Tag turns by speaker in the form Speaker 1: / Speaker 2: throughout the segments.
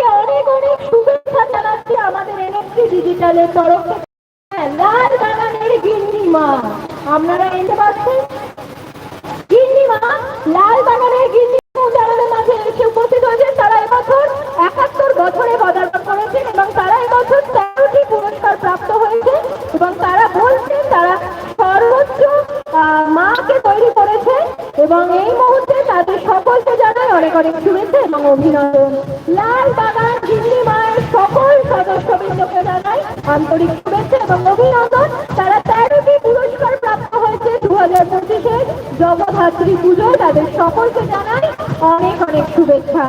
Speaker 1: তাদেরকে অনেক অনেক শুভেচ্ছা জানাচ্ছি আমাদের এনএফসি ডিজিটালের তরফ লাল বাগানের গিন্নি মা আপনারা এনতে পারছেন গিন্নি মা লাল বাগানের গিন্নি আমাদের মাঝে এসে উপস্থিত হয়েছেন, তারা এবছর একাত্তর বছরে পদার্পণ করেছেন এবং তারা এবছর তেরোটি পুরস্কার প্রাপ্ত হয়েছে এবং তারা বলছেন তারা সর্বোচ্চ মাকে তৈরি করেছে এবং এই মুহূর্তে তাদের সকলকে জানাই অনেক অনেক অভিনন্দন। লাল বাগান গিন্নি মায়ের সকল সদস্যবৃন্দকে জানাই আন্তরিক শুভেচ্ছা এবং অভিনন্দন। তারা তেরোটি পুরস্কার প্রাপ্ত হয়েছে দু হাজার পঁচিশে। জগদ্ধাত্রী পুজো তাদের সকলকে জানাই অনেক অনেক শুভেচ্ছা।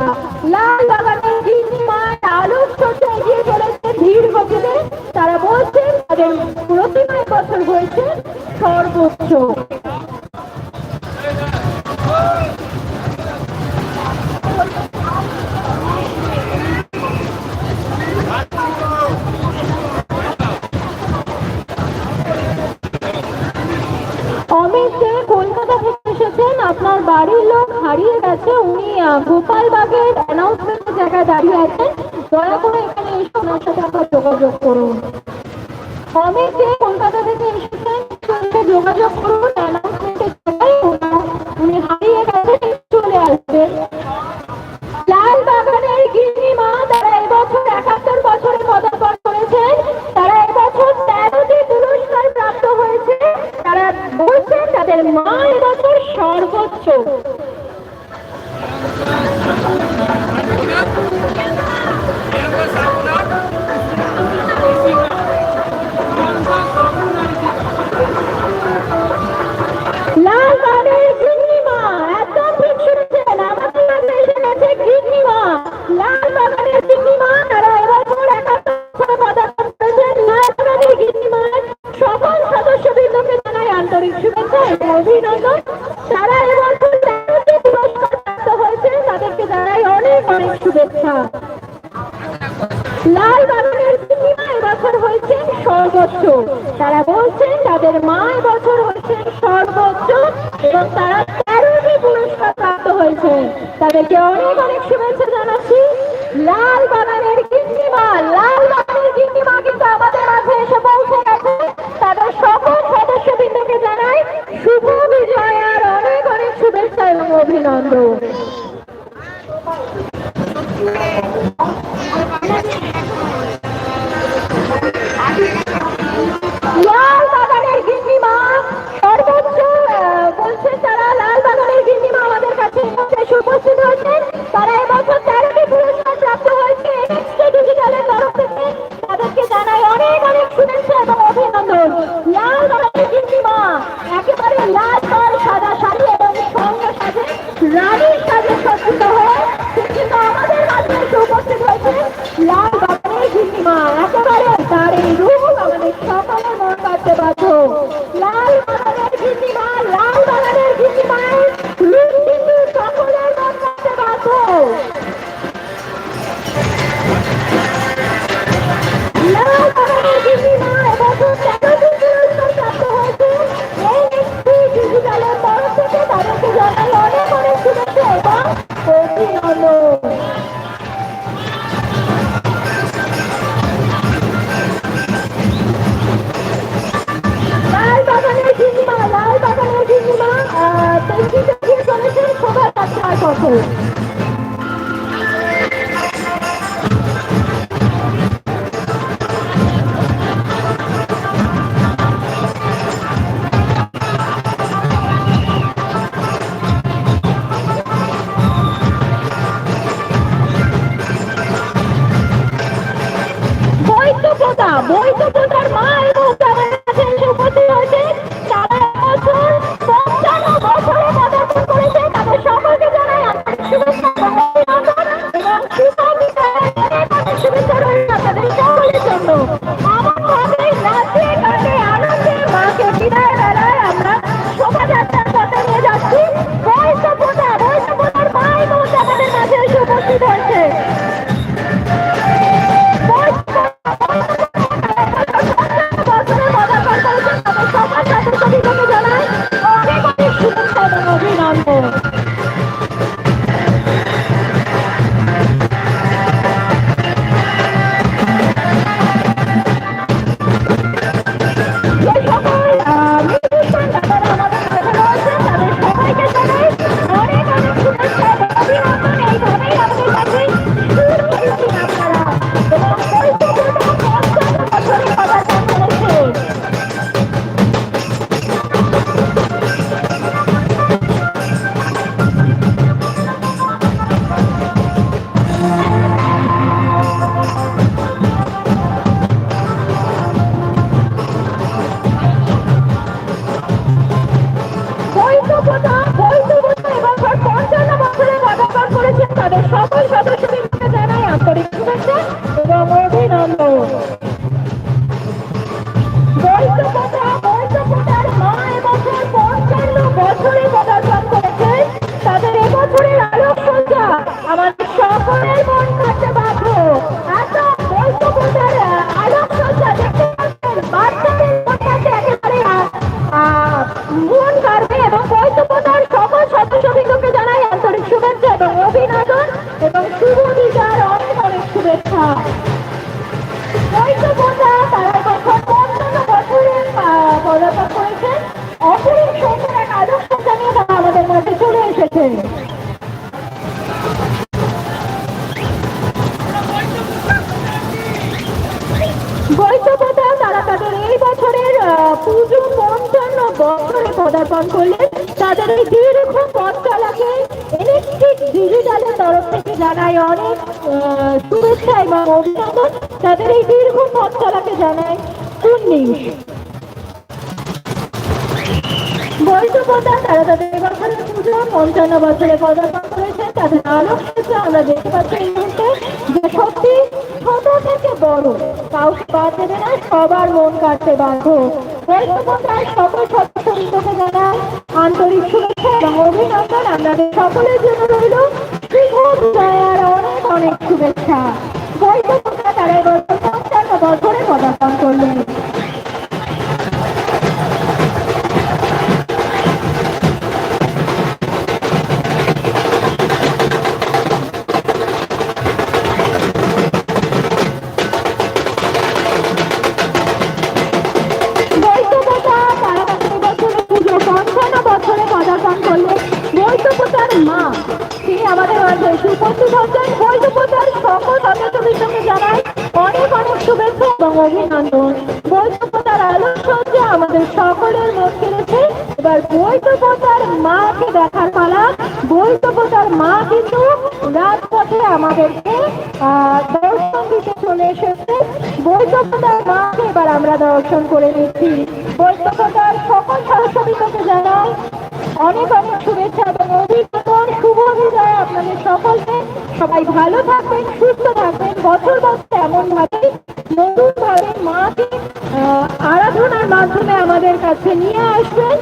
Speaker 1: লাল বাগানের গিন্নি মায়ের আলোক সজ্জা এগিয়ে চলেছে ধীর গতিতে। তারা বলছেন, তাদের প্রতিমায় বছর হয়েছে সর্বোচ্চ। জায়গায় দাঁড়িয়ে আছেন, দয়া করে এখানে এসে ওনার সাথে আপনার যোগাযোগ করুন। দে কলকাতা থেকে এসেছেন, সঙ্গে যোগাযোগ করুন উনি হারিয়ে গেছেন, চলে আসবেন। লাল বাগানের গিন্নি মা তারা এবছর একাত্তর বছরে পদার্পণ করেছেন। তারা এবছর তেরোটি পুরস্কার প্রাপ্ত হয়েছে। তারা বলছেন তাদের মা এবছর সর্বোচ্চ। অনেক শুভেচ্ছা। লাল বাগানের পূর্ণিমা এবছর হয়েছেন সর্বোচ্চ। তারা বলছেন তাদের মা এবছর হয়েছেন সর্বোচ্চ এবং তারা তেরোটি পুরস্কার প্রাপ্ত হয়েছেন তাদেরকে অনেক অনেক শুভেচ্ছা জানাচ্ছি। লাল আমাদের মাঝে চলে এসেছে বৈষ্ণবতা তারা তাদের এই বছরের পুজো পঞ্চান্ন বছরে পদার্পণ করলেন তাদের এই দীর্ঘ পথ চলাকে ইলেকট্রিক ডিজিটালের তরফ থেকে জানাই অনেক শুভেচ্ছা এবং অভিনন্দন। তাদের এই দীর্ঘ পথ চলাকে জানাই কুন্নিশ বৈষ্ণবতা তারা তাদের এবছরের পুজো, পঞ্চান্ন বছরে পদার্পণ করেছেন। তাদের আলোক ক্ষেত্রে আমরা দেখতে পাচ্ছি এই মুহূর্তে। যে সত্যি ছোট থেকে বড়, কাউকে বাদ দেবে না, সবার মন কাটতে বাধ্য। বৈষ্ণবতার সকল সদস্যবৃন্দকে জানাই আন্তরিক শুভেচ্ছা এবং অভিনন্দন, আপনাদের সকলের জন্য রইল বিজয়ার অনেক অনেক শুভেচ্ছা। বৈষ্ণবতা তারা এবছর পঞ্চান্ন বছরে পদার্পণ করলেন। অভিনন্দন বৈষ্ণবতার আলোকসজ্জা আমাদের সকলের মন কেড়েছে। এবার বৈষ্ণবতার মাকে দেখার পালা। বৈষ্ণবতার মা কিন্তু রাজপথে আমাদেরকে দর্শন দিতে চলে এসেছে। বৈষ্ণবতার মাকে এবার আমরা দর্শন করে নিচ্ছি। বৈষ্ণবতার সকল সদস্যবৃন্দকে জানাই অনেক অনেক শুভেচ্ছা এবং অভিনন্দন। শুভ বিজয় আপনাদের সকলকে। সবাই ভালো থাকবেন, সুস্থ থাকবেন। বছর আরাধনার মাধ্যমে আমাদের কাছে নিয়ে আসবেন।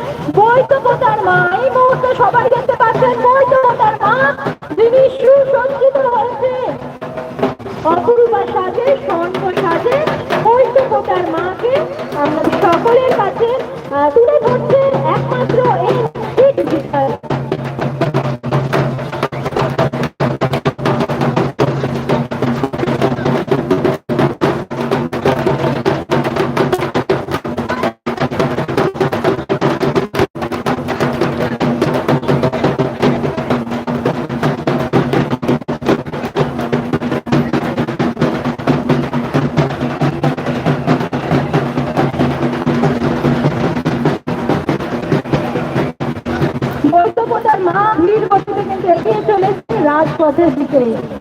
Speaker 1: ছিল